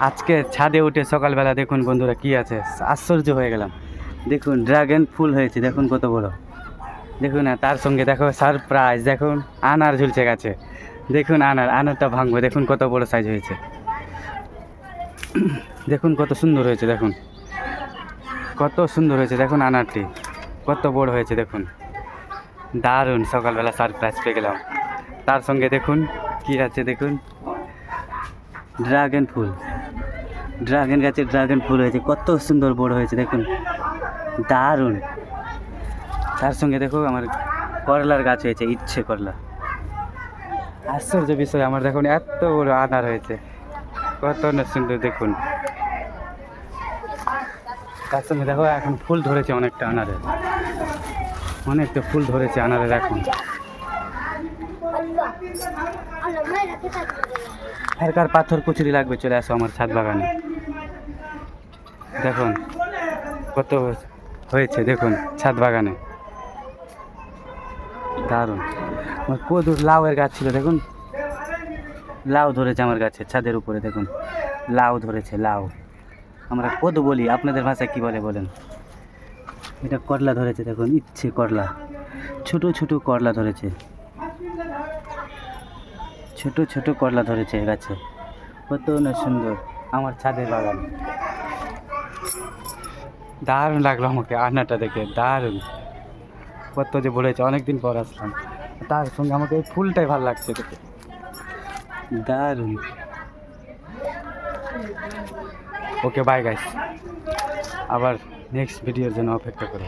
আজকে ছাদে উঠে সকালবেলা দেখুন বন্ধুরা কি আছে। আশ্চর্য হয়ে গেলাম। দেখুন ড্রাগন ফুল হয়েছে, দেখুন কত বড়। দেখুন না, তার সঙ্গে দেখো সারপ্রাইজ দেখুন, আনার ঝুলছে গাছে। দেখুন আনার, আনারটা ভাঙবো, দেখুন কত বড় সাইজ হয়েছে। দেখুন কত সুন্দর হয়েছে, দেখুন। কত সুন্দর হয়েছে, দেখুন আনারটি। কত বড় হয়েছে, দেখুন। দারুণ সকালবেলা সারপ্রাইজ পেয়ে গেলাম। তার সঙ্গে দেখুন, কি আছে দেখুন। ড্রাগন ফুল। ড্রাগন গাছে ড্রাগন ফুল হয়েছে, কত সুন্দর বড় হয়েছে, দেখুন। দারুণ। তার সঙ্গে দেখো, আমার করলার গাছ হয়েছে, ইচ্ছে করলা। আশ্চর্য বিষয়, আমার দেখুন, এত বড় আনার হয়েছে। কত না সুন্দর, দেখুন। তার সঙ্গে দেখো, এখন ফুল ধরেছে অনেকটা আনারের অনেকটা ফুল ধরেছে আনারের এখন। এরকার পাথর কুচুরি লাগবে, চলে আসো আমার ছাদ বাগানে। দেখুন, কত হয়েছে, দেখুন, ছাদ বাগানে। দারুণ। আমার কদুর লাউয়ের গাছ ছিল, দেখুন। লাউ ধরেছে আমার গাছে, ছাদের উপরে, দেখুন। লাউ ধরেছে, লাউ। আমরা কদু বলি, আপনাদের ভাষায় কি বলে বলেন? এটা করলা ধরেছে, দেখুন, ইচ্ছে করলা। ছোট ছোট করলা ধরেছে। ছোট ছোট করলা ধরেছে গাছে। কত না সুন্দর, আমার ছাদের বাগান। দারুণ লাগল আমাকে আনাটা দেখে, দারুণ। কত যে বলেছে, অনেকদিন পর আসলাম। তার সঙ্গে আমাকে এই ফুলটাই ভালো লাগছে দেখে। দারুণ। ওকে বাই গাইস আবার নেক্সট ভিডিওর জন্য অপেক্ষা করো।